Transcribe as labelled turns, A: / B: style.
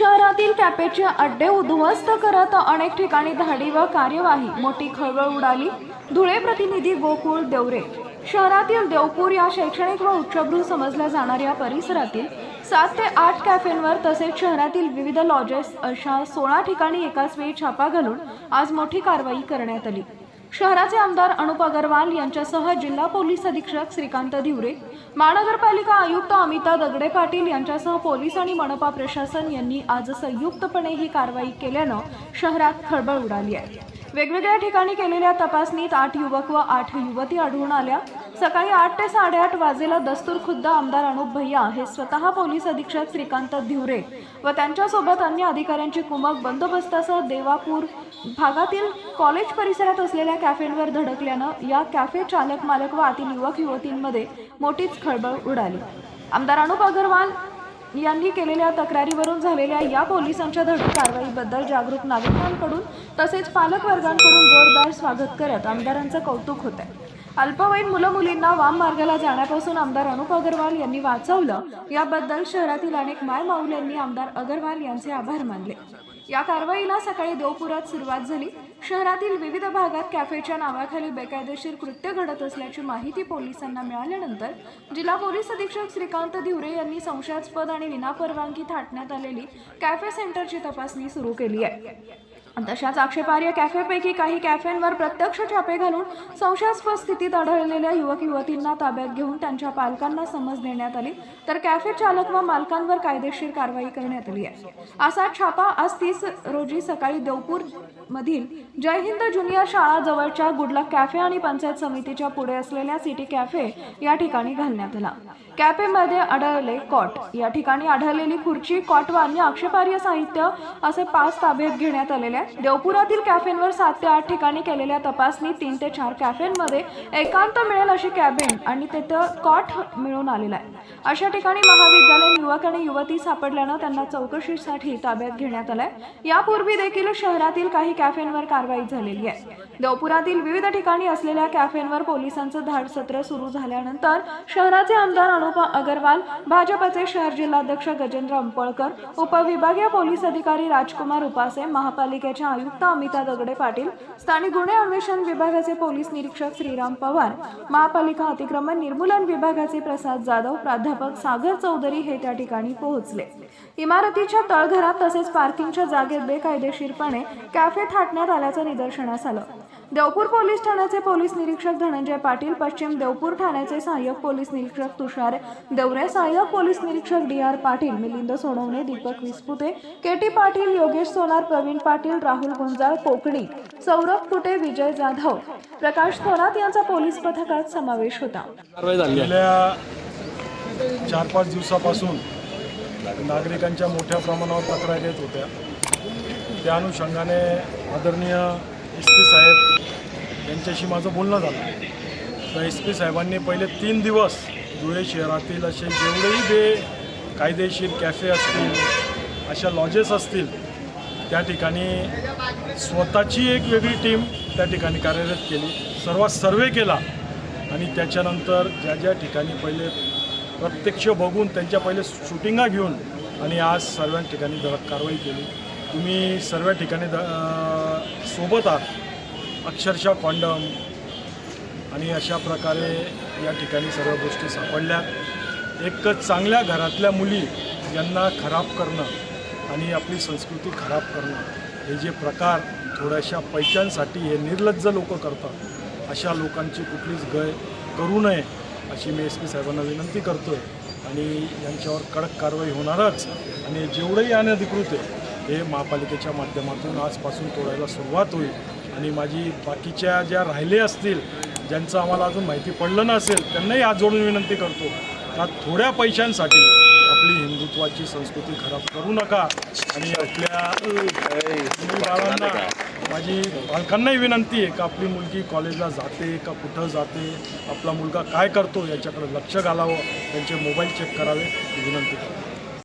A: शहरातील कॅफेचे अड्डे उद्ध्वस्त करत अनेक ठिकाणी धाडी व कार्यवाही. मोठी खळबळ उडाली. धुळे प्रतिनिधी गोकुळ देवरे. शहरातील देवपूर या शैक्षणिक व उच्चभ्रू समजल्या जाणाऱ्या परिसरातील सात ते आठ कॅफेंवर तसेच शहरातील विविध लॉजेस अशा सोळा ठिकाणी एकाच वेळी छापा घालून आज मोठी कारवाई करण्यात आली. शहराचे आमदार अनुप अगरवाल यांच्यासह जिल्हा पोलीस अधीक्षक श्रीकांत धिवरे महानगरपालिका आयुक्त अमिता दगडे पाटील यांच्यासह पोलीस आणि मनपा प्रशासन यांनी आज संयुक्तपणे ही कारवाई केल्यानं शहरात खळबळ उडाली आहे. वेगवेगळ्या ठिकाणी केलेल्या तपासणीत आठ युवक व आठ युवती आढळून आल्या. सकाळी आठ ते साडेआठ वाजेला दस्तूर खुद्द आमदार अनुप भैया हे स्वतः पोलीस अधीक्षक श्रीकांत धिवरे व त्यांच्यासोबत अन्य अधिकाऱ्यांची कुमक बंदोबस्तासह देवापूर भागातील कॉलेज परिसरात असलेल्या कॅफेंवर धडकल्यानं या कॅफे चालक मालक व आतील युवक युवतींमध्ये मोठीच खळबळ उडाली. आमदार अनुप अगरवाल यांनी केलेल्या तक्रारीवरून झालेल्या या पोलिसांच्या धडक कारवाईबद्दल जागरूक नागरिकांकडून तसेच पालक वर्गांकडून जोरदार स्वागत करत आमदारांचं कौतुक होत आहे अल्पवयीन मुलं मुलींना वाम मार्गाला जाण्यापासून आमदार अनुप अगरवाल यांनी वाचवलं. याबद्दल शहरातील अनेक माय माऊल्यांनी आमदार अगरवाल यांचे आभार मानले. या कारवाईला सकाळी देवपुरात सुरुवात झाली. शहरातील विविध भागात कॅफेच्या नावाखाली बेकायदेशीर कृत्य घडत असल्याची माहिती पोलिसांना मिळाल्यानंतर जिल्हा पोलीस अधीक्षक श्रीकांत धिवरे यांनी संशयास्पद आणि विनापरवानगी थाटण्यात आलेली कॅफे सेंटरची तपासणी सुरू केली आहे. तशाच आक्षेपार्ह कॅफेपैकी काही कॅफेंवर प्रत्यक्ष छापे घालून संशयास्पद स्थितीत आढळलेल्या युवक युवतींना ताब्यात घेऊन त्यांच्या पालकांना समज देण्यात आली. तर कॅफे चालक व मालकांवर कायदेशीर कारवाई करण्यात आली आहे. असा छापा आज तीस रोजी सकाळी देवपूर मधील जय हिंद ज्युनियर शाळा जवळच्या गुडलक कॅफे आणि पंचायत समितीच्या पुढे असलेल्या सिटी कॅफे या ठिकाणी घालण्यात आला. कॅफेमध्ये आढळले कॉट. या ठिकाणी आढळलेली खुर्ची कॉट व अन्य आक्षेपार्ह साहित्य असे पाच ताब्यात घेण्यात आलेले आहे देवपुरातील कॅफेंवर सात ते आठ ठिकाणी केलेल्या तपासणीत तीन ते चार कॅफेंमध्ये एकांत मिळेल अशी कॅबिन आणि तिथं कॉट मिळून आलेला आहे. अशा ठिकाणी महाविद्यालयीन युवक आणि युवती सापडल्यानं त्यांना चौकशीसाठी ताब्यात घेण्यात आलंय. यापूर्वी देखील शहरातील काही कॅफेंवर कारवाई झालेली आहे. देवपुरातील विविध ठिकाणी असलेल्या कॅफेंवर पोलिसांचं धाड सत्र सुरू झाल्यानंतर शहराचे आमदार अनुपम अगरवाल भाजपचे शहर जिल्हाध्यक्ष गजेंद्र अंपळकर उपविभागीय पोलीस अधिकारी राजकुमार उपासे महापालिके महापालिकेच्या आयुक्त अमिता दगडे पाटील स्थानिक गुन्हे अन्वेषण विभागाचे पोलीस निरीक्षक श्रीराम पवार महापालिका अतिक्रमण निर्मूलन विभागाचे प्रसाद जाधव प्राध्यापक सागर चौधरी हे त्या ठिकाणी पोहोचले. इमारतीच्या तळघरात तसेच पार्किंगच्या जागेत बेकायदेशीरपणे कॅफे थाटण्यात आल्याचं निदर्शनास आलं. देवपूर पोलीस ठाण्याचे पोलीस निरीक्षक धनंजय पाटील पश्चिम देवपूर ठाण्याचे सहाय्यक पोलीस निरीक्षक तुषार देवरे सहाय्यक पोलीस निरीक्षक D R Patil Milind Sonawane Deepak Visapute K T Patil Yogesh Sonar Pravin Patil Rahul Gunjal Kokani Saurabh Kute Vijay Jadhav. Prakash Thorat यांचा पोलीस पथकात समावेश होता.
B: चार पाच दिवसापासून नागरिकांच्या मोठ्या प्रमाणावर तक्रारी येत होत्या. त्या अनुषंगाने आदरणीय एस पी साहेब यांच्याशी माझं बोलणं झालं. तर एस पी साहेबांनी पहिले तीन दिवस धुळे शहरातील असे जेवढेही बे कायदेशीर कॅफे असतील अशा लॉजेस असतील त्या ठिकाणी स्वतःची एक वेगळी टीम त्या ठिकाणी कार्यरत केली. सर्वात सर्वे केला आणि त्याच्यानंतर ज्या ज्या ठिकाणी पहिले प्रत्यक्ष बघून त्यांच्या पहिले शूटिंगा घेऊन आणि आज सर्व ठिकाणी कारवाई केली. तुम्ही सर्व ठिकाणी द सोबत आहात. अक्षरशः कॉन्डम आणि अशा प्रकारे या ठिकाणी सर्व गोष्टी सापडल्या. एक चांगल्या घरातल्या मुली यांना खराब करणं आणि आपली संस्कृती खराब करणं हे जे प्रकार थोड्याशा पैशांसाठी हे निर्लज्ज लोक करतात अशा लोकांची कुठलीच गय करू नये अशी मी एस पी साहेबांना विनंती करतो आहे आणि यांच्यावर कडक कारवाई होणारच आणि जेवढंही अनधिकृत आहे हे महापालिकेच्या माध्यमातून आजपासून तोडायला सुरुवात होईल. आणि माझी बाकीच्या ज्या राहिले असतील ज्यांचं आम्हाला अजून माहिती पडलं नसेल त्यांनाही आज जोडून विनंती करतो का थोड्या पैशांसाठी आपली हिंदुत्वाची संस्कृती खराब करू नका. आणि आपल्या बाळांना माझी पालकांनाही विनंती आहे का आपली मुलगी कॉलेजला जाते का कुठं जाते आपला मुलगा काय करतो याच्याकडे लक्ष घालावं त्यांचे मोबाईल चेक करावे विनंती करतो.